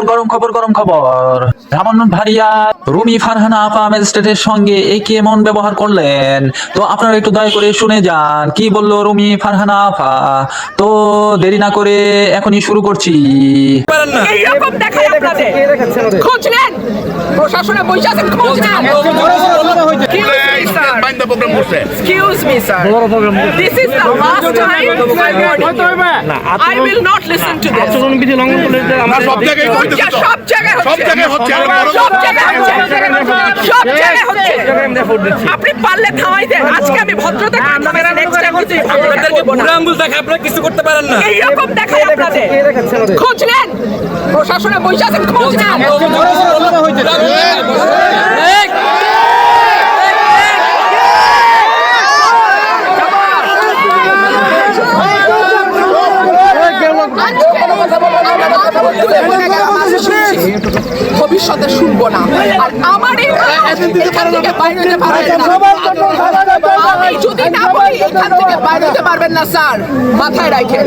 গরম খবর গরম খবর রামন ভারিয়া রুমি ফারহানা আপা ম্যাজিস্ট্রেটের সঙ্গে এই কি এমন ব্যবহার করলেন তো আপনারা একটু দয়া করে শুনে যান কি বলল রুমি ফারহানা আপা তো দেরি না করে এখনই শুরু করছি এইরকম দেখায় আপনাদের খোঁজ নেন প্রশাসনে বসে আছেন খোঁজ নেন করছে Excuse me, sir. This is the last time I'm warning you. I will not listen to this. আচরণবিধি লঙ্ঘন করলে আমাদের সব জায়গায় সব জায়গায় সব জায়গায় হচ্ছে সব জায়গায় হচ্ছে সব জায়গায় হচ্ছে আমরা আপনি পারলে থামাই দেন আজকে আমি ভদ্রতা করে থামাই নেক্সট টাইম হচ্ছে আপনাদেরকে বুড়া আঙ্গুল দেখে আপনারা কিছু করতে পারেন না এইরকম দেখায় আপনাদের খোঁজ নেন প্রশাসনে বসে আছেন খোঁজ নেন ভবিষ্যতে শুনব না। আর আমার এই এখান থেকে বাইরে পারবেন না। যদি না বলি এখান থেকে বাইরে পারবেন না স্যার। মাথায় রাখেন।